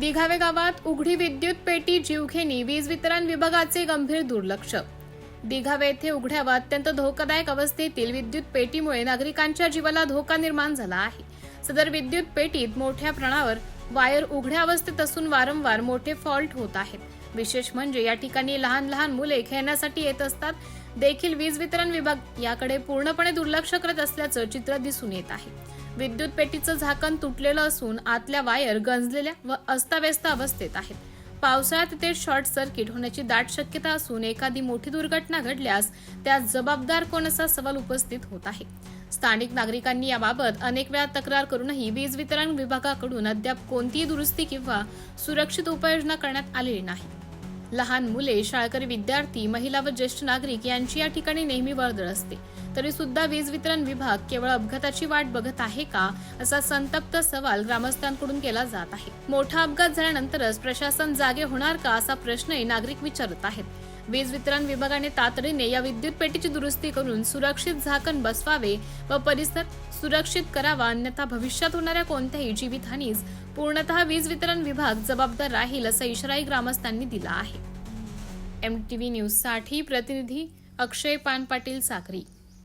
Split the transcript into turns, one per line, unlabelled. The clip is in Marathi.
दिघावे गावात उघडी विद्युत पेटी जीवघेणी वीज वितरण विभागाचे गंभीर दुर्लक्ष. दिघावे येथे उघड्यावर अत्यंत धोकादायक अवस्थेतील विद्युत पेटीमुळे नागरिकांच्या जीवाला धोका निर्माण झाला आहे. सदर विद्युत पेटीत मोठ्या प्रमाणावर वायर उघड्या अवस्थेत असून वारंवार मोठे फॉल्ट होत आहेत. विशेष म्हणजे या ठिकाणी लहान लहान मुले खेळण्यासाठी येत असतात. देखील वीज वितरण विभाग याकडे पूर्णपणे दुर्लक्ष करत असल्याचं चित्र दिसून येत आहे. विद्युत पेटीचं झाकण तुटलेलं असून आतल्या वायर गंजलेल्या व अस्ताव्यस्त अवस्थेत आहेत. पावसाळ्यात ते शॉर्ट सर्किट होण्याची दाट शक्यता असून एखादी मोठी दुर्घटना घडल्यास त्यात जबाबदार कोण असा सवाल उपस्थित होत आहे. स्थानिक नागरिकांनी याबाबत अनेक वेळा तक्रार करूनही वीज वितरण विभागाकडून अद्याप कोणतीही दुरुस्ती किंवा सुरक्षित उपाययोजना करण्यात आलेली नाही. लहान मुले शाळकरी विद्यार्थी महिला व ज्येष्ठ नागरिक यांची या ठिकाणी नेहमी वर्दळ असते. तरी सुद्धा वीज वितरण विभाग केवळ अपघाताची वाट बघत आहे का असा संतप्त सवाल ग्रामस्थांकडून केला जात आहे. मोठा अपघात झाल्यानंतरच प्रशासन जागे होणार का असा प्रश्नही नागरिक विचारत आहेत. वीज वितरण विभागाने तातडीने या विद्युत पेटीची दुरुस्ती करून सुरक्षित झाकण बसवावे व परिसर सुरक्षित करावा अन्यथा भविष्यात होणाऱ्या कोणत्याही जीवितहानीस पूर्णतः वीज वितरण विभाग जबाबदार राहील असा इशाराही ग्रामस्थांनी दिला आहे. एम टी व्ही न्यूजसाठी प्रतिनिधी अक्षय पान पाटील साखरी